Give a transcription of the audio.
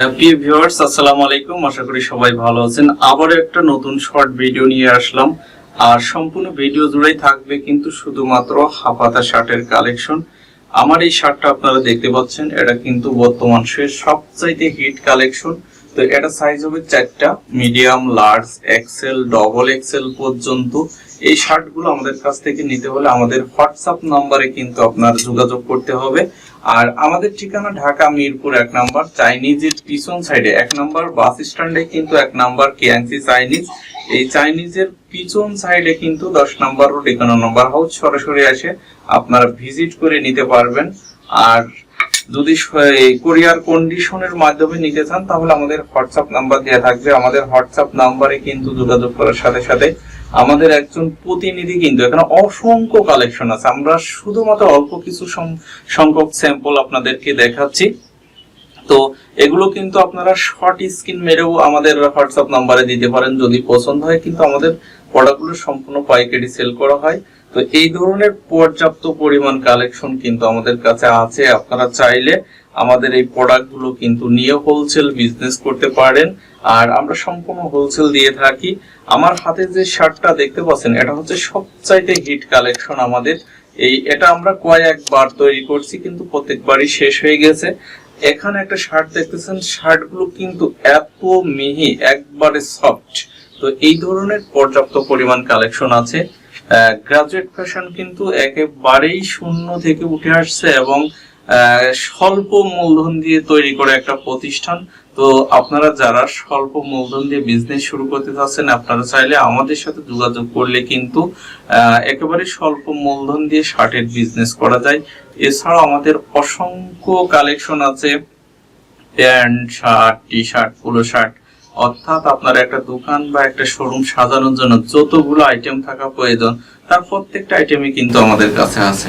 প্রিয় ভিউয়ার্স আসসালামু আলাইকুম। আশা করি সবাই ভালো আছেন। আবার একটা নতুন শর্ট ভিডিও নিয়ে আসলাম। আর সম্পূর্ণ ভিডিও জুড়েই থাকবে কিন্তু শুধুমাত্র হাফাতা শার্টের কালেকশন আমার এই শার্টটা আপনারা দেখতে পাচ্ছেন, এটা কিন্তু বর্তমান সবচাইতে হিট কালেকশন তো এটা সাইজ হবে চারটা medium large XL double XL পর্যন্ত। এই শার্টগুলো আমাদের কাছ থেকে নিতে হলে আমাদের হোয়াটসঅ্যাপ নম্বরে কিন্তু আপনার যোগাযোগ করতে হবে। আর আমাদের ঠিকানা ঢাকা মিরপুর এক নাম্বার, চাইনিজের পিছন সাইডে এক নাম্বার, বাস স্ট্যান্ডে কিন্তু এক নাম্বার কেএনসি চাইনিজ এই চাইনিজের পিছন সাইডে কিন্তু দশ নাম্বার রোড একান্ন নম্বর হাউস সরাসরি এসে আপনারা ভিজিট করে নিতে পারবেন। আর যদি কোরিয়ার কন্ডিশনের মাধ্যমে নিতে চান, তাহলে আমাদের হোয়াটসঅ্যাপ নাম্বার দেওয়া থাকবে। আমাদের হোয়াটসঅ্যাপ নাম্বারে কিন্তু যোগাযোগ করার সাথে সাথে আমাদের একজন প্রতিনিধি কিন্তু এখানে অসংখ্য কালেকশন আছে। আমরা শুধুমাত্র অল্প কিছু সংখ্যক স্যাম্পল আপনাদেরকে দেখাচ্ছি। তো এগুলো কিন্তু আপনারা শর্ট স্ক্রিন মেরেও আমাদের হোয়াটসঅ্যাপ নাম্বারে দিতে পারেন। যদি পছন্দ হয় কিন্তু আমাদের প্রোডাক্টগুলো সম্পূর্ণ পাইকারি সেল করা হয়। তো এই ধরনের পর্যাপ্ত পরিমাণ কালেকশন কিন্তু আমাদের কাছে আছে। আপনারা চাইলে আমাদের এই প্রোডাক্টগুলো কিন্তু নিয়ে হোলসেল বিজনেস করতে পারেন। আর আমরা সম্পূর্ণ হোলসেল দিয়ে থাকি। আমার হাতে যে শার্টটা দেখতে পাচ্ছেন, এটা হচ্ছে সবচাইতে হিট কালেকশন আমাদের। এই, এটা আমরা কয়েকবার তৈরি করছি কিন্তু প্রত্যেকবারই শেষ হয়ে গেছে। এখানে একটা শার্ট দেখতেছেন শার্টগুলো কিন্তু এত মিহি, একবারে সফট তো এই ধরনের পর্যাপ্ত পরিমাণ কালেকশন আছে। গ্রাজুয়েট ফ্যাশন কিন্তু একেবারেই শূন্য থেকে উঠে আসছে এবং স্বল্প মূলধন দিয়ে তৈরি করে একটা প্রতিষ্ঠান। তো আপনারা যারা স্বল্প মূলধন দিয়ে বিজনেস শুরু করতে চাচ্ছেন, আপনারা চাইলে আমাদের সাথে যোগাযোগ করলে কিন্তু একেবারে স্বল্প মূলধন দিয়ে শার্টের বিজনেস করা যায়। এছাড়াও আমাদের অসংখ্য কালেকশন আছে, pant, shirt T shirt polo shirt. অর্থাৎ আপনার একটা দোকান বা একটা শোরুম সাজানোর জন্য যতগুলো আইটেম থাকা প্রয়োজন, তার প্রত্যেকটা আইটেমই কিন্তু আমাদের কাছে আছে।